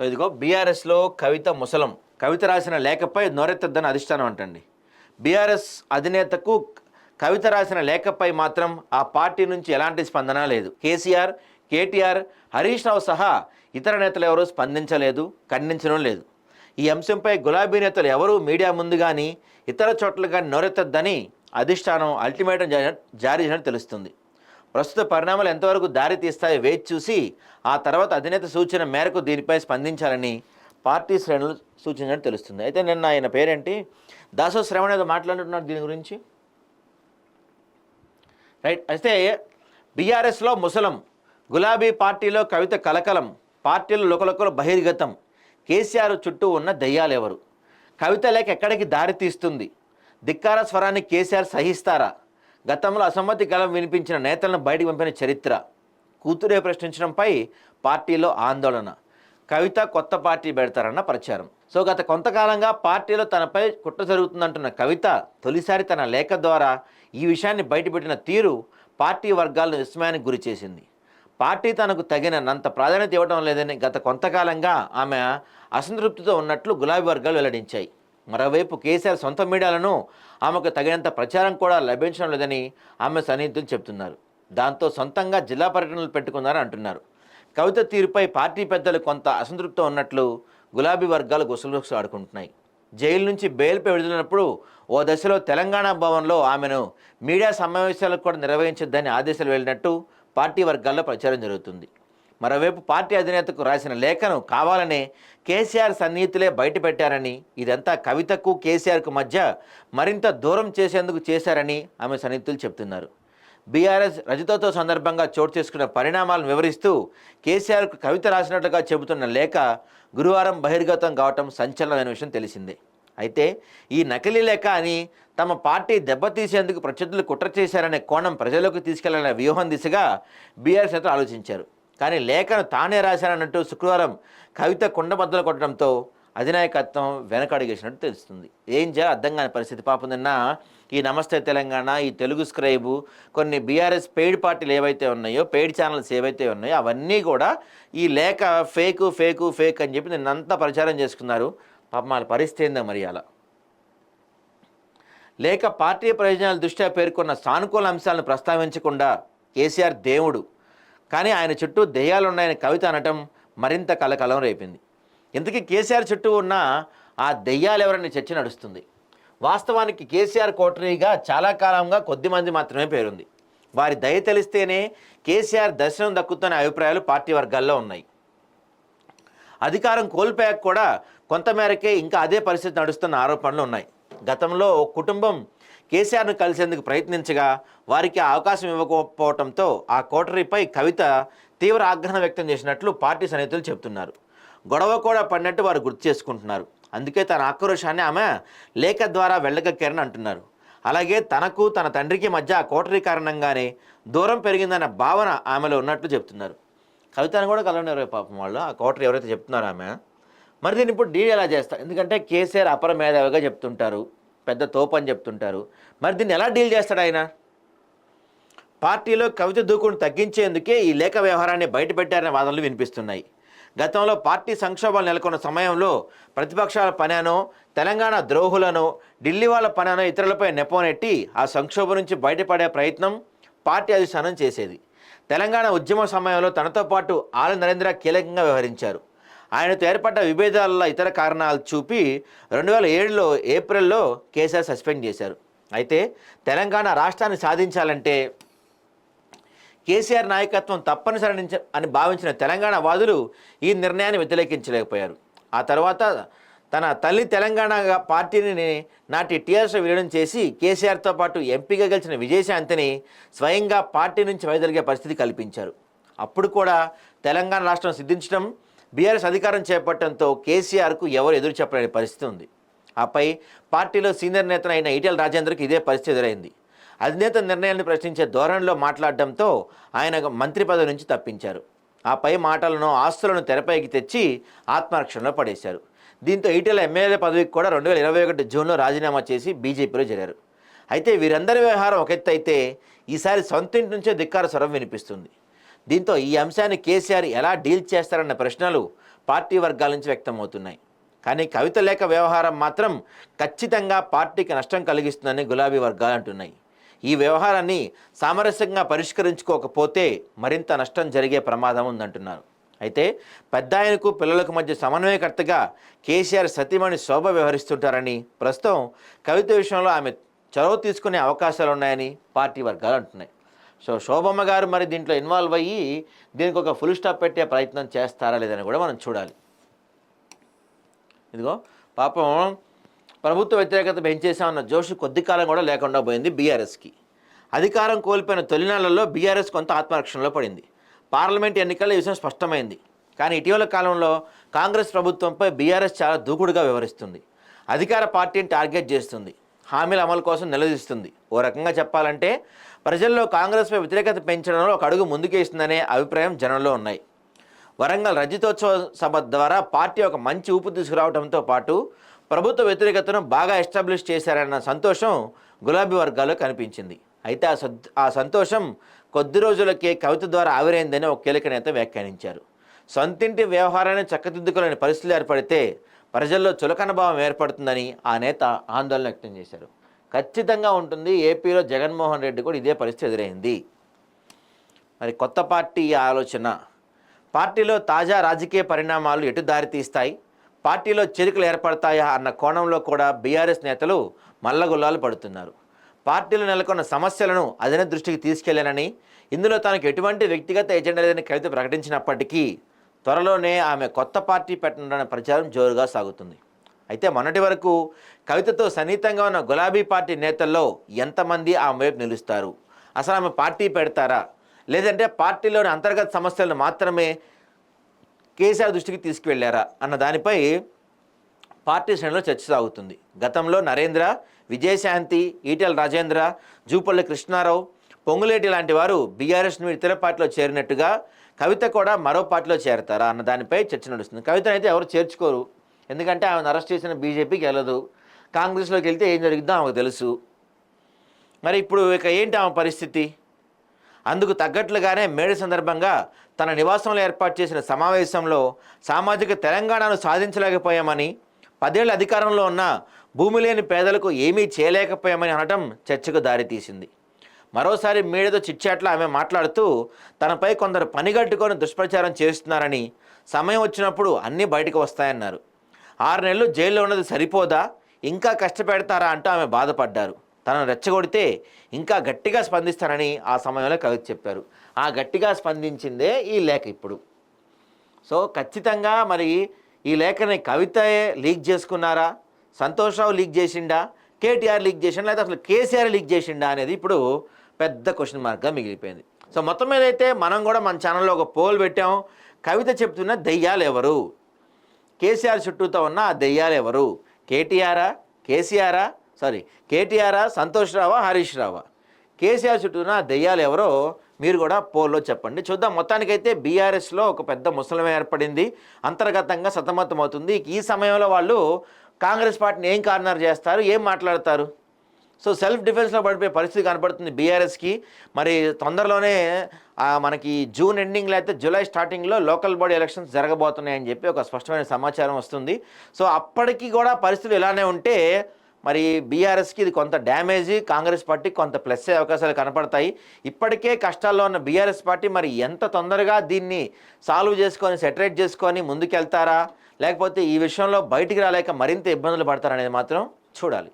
So ఇదిగో బీఆర్ఎస్లో కవిత ముసలం. కవిత రాసిన లేఖపై నోరెత్తద్దని అధిష్టానం అంటండి. బీఆర్ఎస్ అధినేతకు కవిత రాసిన లేఖపై మాత్రం ఆ పార్టీ నుంచి ఎలాంటి స్పందన లేదు. కేసీఆర్ కేటీఆర్ హరీష్ రావు సహా ఇతర నేతలు ఎవరూ స్పందించలేదు ఖండించడం లేదు. ఈ అంశంపై గులాబీ నేతలు ఎవరూ మీడియా ముందు కానీ ఇతర చోట్ల కానీ నోరెత్తద్దని అధిష్టానం అల్టిమేటం జారీ చేసినట్టు తెలుస్తుంది. ప్రస్తుత పరిణామాలు ఎంతవరకు దారి తీస్తాయో వేచి చూసి ఆ తర్వాత అధినేత సూచన మేరకు దీనిపై స్పందించాలని పార్టీ శ్రేణులు సూచించినట్టు తెలుస్తుంది. అయితే నిన్న ఆయన పేరేంటి? దాసో శ్రవణ్ ఏదో మాట్లాడుతున్నారు దీని గురించి. రైట్ అయితే బీఆర్ఎస్లో ముసలం గులాబీ పార్టీలో కవిత కలకలం పార్టీలో లోకలొకలు బహిర్గతం కేసీఆర్ చుట్టూ ఉన్న దయ్యాలెవరు? కవిత లేక ఎక్కడికి దారి తీస్తుంది? ధిక్కార స్వరాన్ని కేసీఆర్ సహిస్తారా? గతంలో అసమ్మతి కలం వినిపించిన నేతలను బయటకు పంపిన చరిత్ర. కూతురే ప్రశ్నించడంపై పార్టీలో ఆందోళన. కవిత కొత్త పార్టీ పెడతారన్న ప్రచారం. సో గత కొంతకాలంగా పార్టీలో తనపై కుట్ర జరుగుతుందంటున్న కవిత తొలిసారి తన లేఖ ద్వారా ఈ విషయాన్ని బయటపెట్టిన తీరు పార్టీ వర్గాలను విస్మయానికి గురిచేసింది పార్టీ తనకు తగినంత ప్రాధాన్యత ఇవ్వడం లేదని గత కొంతకాలంగా ఆమె అసంతృప్తితో ఉన్నట్లు గులాబీ వర్గాలు వెల్లడించాయి. మరోవైపు కేసీఆర్ సొంత మీడియాలను ఆమెకు తగినంత ప్రచారం కూడా లభించడం లేదని ఆమె సన్నిహితులు చెబుతున్నారు. దాంతో సొంతంగా జిల్లా పర్యటనలు పెట్టుకున్నారని అంటున్నారు. కవిత తీరుపై పార్టీ పెద్దలు కొంత అసంతృప్తి ఉన్నట్లు గులాబీ వర్గాలు గుసలుగుసలు ఆడుకుంటున్నాయి. జైలు నుంచి బెయిల్పై విడుదలైనప్పుడు ఓ దశలో తెలంగాణ భవన్లో ఆమెను మీడియా సమావేశాలకు కూడా నిర్వహించొద్దని ఆదేశాలు వెళ్ళినట్టు పార్టీ వర్గాల్లో ప్రచారం జరుగుతుంది. మరోవైపు పార్టీ అధినేతకు రాసిన లేఖను కావాలనే కేసీఆర్ సన్నిహితులే బయటపెట్టారని ఇదంతా కవితకు కేసీఆర్కు మధ్య మరింత దూరం చేసేందుకు చేశారని ఆమె సన్నిహితులు చెబుతున్నారు. బీఆర్ఎస్ రజతోత్సవ సందర్భంగా చోటు చేసుకున్న పరిణామాలను వివరిస్తూ కేసీఆర్కు కవిత రాసినట్లుగా చెబుతున్న లేఖ గురువారం బహిర్గతం కావటం సంచలనమైన విషయం తెలిసిందే. అయితే ఈ నకిలీ లేఖ అని తమ పార్టీ దెబ్బతీసేందుకు ప్రత్యర్థులు కుట్ర చేశారనే కోణం ప్రజలకు తీసుకెళ్ళాలనే వ్యూహం దిశగా బీఆర్ఎస్ నేతలు ఆలోచించారు. కానీ లేఖను తానే రాశానన్నట్టు శుక్రవారం కవిత కుండబద్దలు కొట్టడంతో అధినాయకత్వం వెనకడుగేసినట్టు తెలుస్తుంది. ఏం చేయాలి అర్థం కాని పరిస్థితి పాపం నిన్న ఈ నమస్తే తెలంగాణ ఈ తెలుగు స్క్రైబు కొన్ని బీఆర్ఎస్ పెయిడ్ పార్టీలు ఏవైతే ఉన్నాయో పెయిడ్ ఛానల్స్ ఏవైతే ఉన్నాయో అవన్నీ కూడా ఈ లేఖ ఫేకు ఫేకు ఫేక్ అని చెప్పి నిన్నంతా ప్రచారం చేసుకున్నారు. పాపం వాళ్ళ పరిస్థితి ఏందో మరి అలా. లేక పార్టీ ప్రయోజనాల దృష్ట్యా పేర్కొన్న సానుకూల అంశాలను ప్రస్తావించకుండా కేసీఆర్ దేవుడు కానీ ఆయన చుట్టూ దెయ్యాలున్నాయని కవిత అనటం మరింత కలకలం రేపింది. ఇంతకీ కేసీఆర్ చుట్టూ ఉన్న ఆ దెయ్యాలు ఎవరని చర్చ నడుస్తుంది. వాస్తవానికి కేసీఆర్ కోటరీగా చాలా కాలంగా కొద్దిమంది మాత్రమే పేరుంది. వారి దయ తెలిస్తేనే కేసీఆర్ దర్శనం దక్కుతున్న అభిప్రాయాలు పార్టీ వర్గాల్లో ఉన్నాయి. అధికారం కోల్పోయాక కూడా కొంతమేరకే ఇంకా అదే పరిస్థితి నడుస్తున్న ఆరోపణలు ఉన్నాయి. గతంలో ఓ కుటుంబం కేసీఆర్ను కలిసేందుకు ప్రయత్నించగా వారికి అవకాశం ఇవ్వకపోవడంతో ఆ కోటరీపై కవిత తీవ్ర ఆగ్రహం వ్యక్తం చేసినట్లు పార్టీ సన్నిహితులు చెబుతున్నారు. గొడవ కూడా పడినట్టు వారు గుర్తు చేసుకుంటున్నారు. అందుకే తన ఆక్రోశాన్ని ఆమె లేఖ ద్వారా వెళ్ళగక్కారని అంటున్నారు. అలాగే తనకు తన తండ్రికి మధ్య ఆ కోటరీ కారణంగానే దూరం పెరిగిందన్న భావన ఆమెలో ఉన్నట్లు చెప్తున్నారు కవితను కూడా కలవనివ్వరు పాపం వాళ్ళు. ఆ కోటరీ ఎవరైతే చెప్తున్నారో ఆమె. మరి దీన్ని ఇప్పుడు డీల్ ఎలా చేస్తారు? ఎందుకంటే కేసీఆర్ అపర మేధావిగా చెప్తుంటారు. పెద్ద తోపు అని చెప్తుంటారు. మరి దీన్ని ఎలా డీల్ చేస్తాడు ఆయన? పార్టీలో కవిత దూకుడు తగ్గించేందుకే ఈ లేఖ వ్యవహారాన్ని బయటపెట్టారనే వాదనలు వినిపిస్తున్నాయి. గతంలో పార్టీ సంక్షోభాలు నెలకొన్న సమయంలో ప్రతిపక్షాల పనానో తెలంగాణ ద్రోహులను ఢిల్లీ వాళ్ళ పనానో ఇతరులపై నెపోనెట్టి ఆ సంక్షోభం నుంచి బయటపడే ప్రయత్నం పార్టీ అధిష్టానం చేసేది. తెలంగాణ ఉద్యమ సమయంలో తనతో పాటు ఆల నరేంద్ర కీలకంగా వ్యవహరించారు. ఆయనతో ఏర్పడ్డ విభేదాల ఇతర కారణాలు చూపి రెండు వేల ఏడులో ఏప్రిల్లో కేసీఆర్ సస్పెండ్ చేశారు. అయితే తెలంగాణ రాష్ట్రాన్ని సాధించాలంటే కేసీఆర్ నాయకత్వం తప్పనిసరి అని భావించిన తెలంగాణ వాదులు ఈ నిర్ణయాన్ని వ్యతిరేకించలేకపోయారు. ఆ తర్వాత తన తల్లి తెలంగాణగా పార్టీని నాటి టీఆర్ఎస్ విలీనం చేసి కేసీఆర్తో పాటు ఎంపీగా గెలిచిన విజయశాంతిని స్వయంగా పార్టీ నుంచి వైదొలిగే పరిస్థితి కల్పించారు. అప్పుడు కూడా తెలంగాణ రాష్ట్రం సిద్ధించడం బీఆర్ఎస్ అధికారం చేపట్టడంతో కేసీఆర్కు ఎవరు ఎదురు చెప్పలేని పరిస్థితి ఉంది. ఆపై పార్టీలో సీనియర్ నేత అయిన ఈటెల రాజేందర్కి ఇదే పరిస్థితి ఎదురైంది. అధినేత నిర్ణయాన్ని ప్రశ్నించే ధోరణిలో మాట్లాడడంతో ఆయన మంత్రి పదవి నుంచి తప్పించారు. ఆపై మాటలను ఆస్తులను తెరపైకి తెచ్చి ఆత్మరక్షణలో పడేశారు. దీంతో ఈటెల ఎమ్మెల్యే పదవికి కూడా రెండు వేల ఇరవై ఒకటి జూన్లో రాజీనామా చేసి బీజేపీలో చేరారు. అయితే వీరందరి వ్యవహారం ఒక ఎత్తు అయితే ఈసారి సొంత ఇంటి నుంచే ధిక్కార స్వరం వినిపిస్తుంది. దీంతో ఈ అంశాన్ని కేసీఆర్ ఎలా డీల్ చేస్తారన్న ప్రశ్నలు పార్టీ వర్గాల నుంచి వ్యక్తమవుతున్నాయి. కానీ కవిత లేఖ వ్యవహారం మాత్రం ఖచ్చితంగా పార్టీకి నష్టం కలిగిస్తుందని గులాబీ వర్గాలు అంటున్నాయి. ఈ వ్యవహారాన్ని సామరస్యంగా పరిష్కరించుకోకపోతే మరింత నష్టం జరిగే ప్రమాదం ఉందంటున్నారు. అయితే పెద్ద ఆయనకు పిల్లలకు మధ్య సమన్వయకర్తగా కేసీఆర్ సతీమణి శోభ వ్యవహరిస్తుంటారని ప్రస్తుతం కవిత విషయంలో ఆమె చొరవ తీసుకునే అవకాశాలు ఉన్నాయని పార్టీ వర్గాలు అంటున్నాయి. సో శోభమ్మ గారు మరి దీంట్లో ఇన్వాల్వ్ అయ్యి దీనికి ఒక ఫుల్ స్టాప్ పెట్టే ప్రయత్నం చేస్తారా లేదని కూడా మనం చూడాలి. ఇదిగో పాపం ప్రభుత్వ వ్యతిరేకత పెంచేసామన్న జోష్ కొద్ది కాలం కూడా లేకుండా పోయింది బీఆర్ఎస్కి. అధికారం కోల్పోయిన తొలినాళ్ళలో బీఆర్ఎస్ కొంత ఆత్మరక్షణలో పడింది. పార్లమెంట్ ఎన్నికల్లో విషయం స్పష్టమైంది. కానీ ఇటీవల కాలంలో కాంగ్రెస్ ప్రభుత్వంపై బీఆర్ఎస్ చాలా దూకుడుగా వ్యవహరిస్తుంది. అధికార పార్టీని టార్గెట్ చేస్తుంది. హామీల అమలు కోసం నిలదీస్తుంది. ఓ రకంగా చెప్పాలంటే ప్రజల్లో కాంగ్రెస్పై వ్యతిరేకత పెంచడంలో ఒక అడుగు ముందుకేస్తుందనే అభిప్రాయం జనంలో ఉన్నాయి. వరంగల్ రజతోత్సవ సభ ద్వారా పార్టీ ఒక మంచి ఊపు తీసుకురావడంతో పాటు ప్రభుత్వ వ్యతిరేకతను బాగా ఎస్టాబ్లిష్ చేశారన్న సంతోషం గులాబీ వర్గాల్లో కనిపించింది. అయితే ఆ ఆ సంతోషం కొద్ది రోజులకే కవిత ద్వారా ఆవిరైందని ఒక కీలక నేత వ్యాఖ్యానించారు. సొంతింటి వ్యవహారాన్ని చక్కదిద్దుకోలేని పరిస్థితులు ఏర్పడితే ప్రజల్లో చులకన భావం ఏర్పడుతుందని ఆ నేత ఆందోళన వ్యక్తం చేశారు. ఖచ్చితంగా ఉంటుంది ఏపీలో జగన్మోహన్ రెడ్డి కూడా ఇదే పరిస్థితి ఎదురైంది. మరి కొత్త పార్టీ ఆలోచన. పార్టీలో తాజా రాజకీయ పరిణామాలు ఎటు దారితీస్తాయి? పార్టీలో చేరికలు ఏర్పడతాయా అన్న కోణంలో కూడా బీఆర్ఎస్ నేతలు మల్లగుల్లాలు పడుతున్నారు. పార్టీలు నెలకొన్న సమస్యలను అదన దృష్టికి తీసుకెళ్ళానని ఇందులో తనకు ఎటువంటి వ్యక్తిగత ఎజెండా లేదని కవిత ప్రకటించినప్పటికీ త్వరలోనే ఆమె కొత్త పార్టీ పెట్టనున్న ప్రచారం జోరుగా సాగుతుంది. అయితే మొన్నటి వరకు కవితతో సన్నిహితంగా ఉన్న గులాబీ పార్టీ నేతల్లో ఎంతమంది ఆమె వైపు నిలుస్తారు? అసలు ఆమె పార్టీ పెడతారా? లేదంటే పార్టీలోని అంతర్గత సమస్యలను మాత్రమే కేసీఆర్ దృష్టికి తీసుకువెళ్ళారా? అన్న దానిపై పార్టీ శ్రేణిలో చర్చ సాగుతుంది. గతంలో నరేంద్ర విజయశాంతి ఈటెల రాజేంద్ర జూపల్లి కృష్ణారావు పొంగులేటి లాంటి వారు బీఆర్ఎస్ నుండి ఇతర పార్టీలో చేరినట్టుగా కవిత కూడా మరో పార్టీలో చేరతారా అన్న దానిపై చర్చ నడుస్తుంది. కవితను అయితే ఎవరు చేర్చుకోరు. ఎందుకంటే ఆమెను అరెస్ట్ చేసిన బీజేపీకి వెళ్ళదు కాంగ్రెస్లోకి వెళ్తే ఏం జరుగుతుందో ఆమెకు తెలుసు. మరి ఇప్పుడు ఇక ఏంటి ఆమె పరిస్థితి? అందుకు తగ్గట్లుగానే మేడ సందర్భంగా తన నివాసంలో ఏర్పాటు చేసిన సమావేశంలో సామాజిక తెలంగాణను సాధించలేకపోయామని పదేళ్ళ అధికారంలో ఉన్న భూమి లేని పేదలకు ఏమీ చేయలేకపోయామని అనటం చర్చకు దారితీసింది. మరోసారి మీడియాతో చిట్చాట్లో ఆమె మాట్లాడుతూ తనపై కొందరు పనిగట్టుకొని దుష్ప్రచారం చేస్తున్నారని సమయం వచ్చినప్పుడు అన్నీ బయటకు వస్తాయన్నారు. ఆరు నెలలు జైల్లో ఉన్నది సరిపోదా? ఇంకా కష్టపెడతారా అంటూ ఆమె బాధపడ్డారు. తనను రెచ్చగొడితే ఇంకా గట్టిగా స్పందిస్తానని ఆ సమయంలో కవిత చెప్పారు. ఆ గట్టిగా స్పందించిందే ఈ లేఖ ఇప్పుడు. సో ఖచ్చితంగా మరి ఈ లేఖని కవితయే లీక్ చేసుకున్నారా? సంతోషరావు లీక్ చేసిండా? కేటీఆర్ లీక్ చేసిండా? లేదా అసలు కేసీఆర్ లీక్ చేసిండా అనేది ఇప్పుడు పెద్ద క్వశ్చన్ మార్క్గా మిగిలిపోయింది. సో మొత్తం మీద అయితే మనం కూడా మన ఛానల్లో ఒక పోల్ పెట్టాం. కవిత చెప్తున్న దెయ్యాలు ఎవరు కేసీఆర్ చుట్టూతో ఉన్న ఆ దెయ్యాలు ఎవరు కేటీఆరా? కేసీఆరా? సారీ కేటీఆరా సంతోష్ రావా హరీష్ రావా? కేసీఆర్ చుట్టూ ఉన్న ఆ దెయ్యాలు ఎవరో మీరు కూడా పోల్లో చెప్పండి. చూద్దాం. మొత్తానికైతే బీఆర్ఎస్లో ఒక పెద్ద ముసలం ఏర్పడింది. అంతర్గతంగా సతమతమవుతుంది. ఈ సమయంలో వాళ్ళు కాంగ్రెస్ పార్టీని ఏం కార్నర్ చేస్తారు? ఏం మాట్లాడతారు? సో సెల్ఫ్ డిఫెన్స్లో పడిపోయే పరిస్థితి కనపడుతుంది బీఆర్ఎస్కి. మరి తొందరలోనే మనకి జూన్ ఎండింగ్లో అయితే జూలై స్టార్టింగ్లో లోకల్ బాడీ ఎలక్షన్స్ జరగబోతున్నాయని చెప్పి ఒక స్పష్టమైన సమాచారం వస్తుంది. సో అప్పటికి కూడా పరిస్థితులు ఇలానే ఉంటే మరి బీఆర్ఎస్కి ఇది కొంత డ్యామేజ్ కాంగ్రెస్ పార్టీకి కొంత ప్లస్ అయ్యే అవకాశాలు కనపడతాయి. ఇప్పటికే కష్టాల్లో ఉన్న బీఆర్ఎస్ పార్టీ మరి ఎంత తొందరగా దీన్ని సాల్వ్ చేసుకొని సెటరేట్ చేసుకొని ముందుకెళ్తారా? లేకపోతే ఈ విషయంలో బయటికి రాలేక మరింత ఇబ్బందులు పడతారనేది మాత్రం చూడాలి.